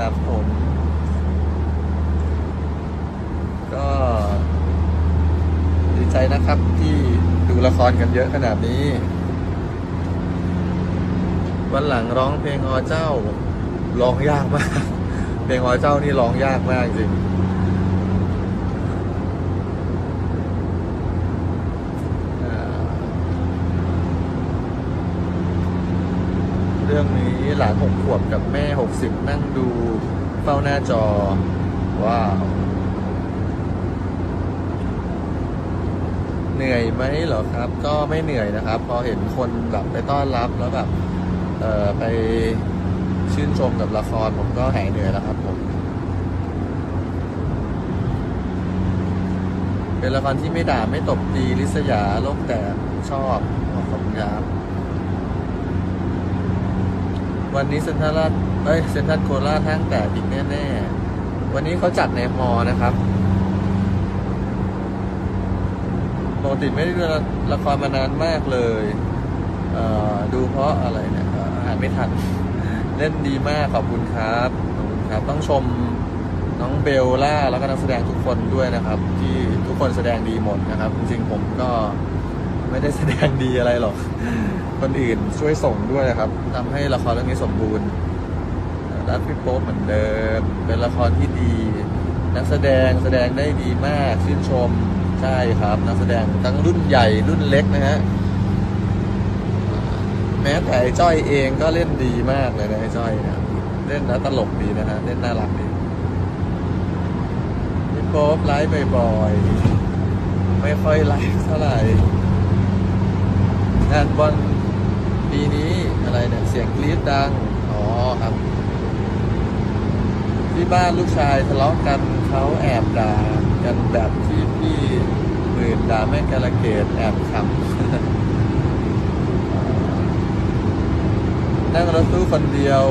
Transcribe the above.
ครับผม ก็ดีใจนะครับที่ดูละครกันเยอะขนาดนี้ วันหลังร้องเพลงอเจ้าร้องยากมาก เพลงอเจ้านี่ร้องยากมากจริงอ่า เรื่องนี้หลานหกขวบกับแม่หกสิบนั่งดูเฝ้าหน้าจอ ว้าว เหนื่อยไหมเหรอครับ ก็ไม่เหนื่อยนะครับ พอเห็นคนแบบไปต้อนรับแล้วแบบเออไปชื่นชมกับละครผมก็หายเหนื่อยแล้วครับผมเป็นละครที่ไม่ด่าไม่ตบตีลิษยาโลกแต่ชอบขอบคุณครับ วันนี้เซ็นทรัลลาดเอ้ยเซ็นทรัลโคราชห้างแตกอีกแน่ๆ วันนี้เขาจัดในมอนะครับปกติไม่ได้ดูละครมานานมากเลยเอ่อดูเพราะอะไรเนี่ยอ่านไม่ทัน เล่นดีมากขอบคุณครับขอบคุณครับต้องชมน้องเบลล่าแล้วก็นักแสดงทุกคนด้วยนะครับ ที่ทุกคนแสดงดีหมดนะครับ จริงๆผมก็ ไม่ได้แสดงดีอะไรหรอก คนอื่นช่วยส่งด้วยครับทำให้ละครเรื่องนี้สมบูรณ์รักพี่โป๊ปเหมือนเดิม เป็นละครที่ดี นักแสดงแสดงได้ดีมากชื่นชมใช่ครับ นักแสดงทั้งรุ่นใหญ่รุ่นเล็กนะฮะแม้แต่ไอ้จ้อยเองก็เล่นดีมากเลยนะไอ้จ้อยนะเล่นแล้วตลกดีนะฮะเล่นน่ารักดีพี่โป๊ปไลฟ์บ่อยๆไม่ค่อยไลฟ์เท่าไหร่ งานบอลปีนี้อะไรเนี่ยเสียงกรี๊ดดัง อ๋อครับ ที่บ้านลูกชายทะเลาะกันเขาแอบด่ากันแบบที่พี่หมื่นด่าแม่กาลเกตแอบขำนั่งรถตู้คนเดียว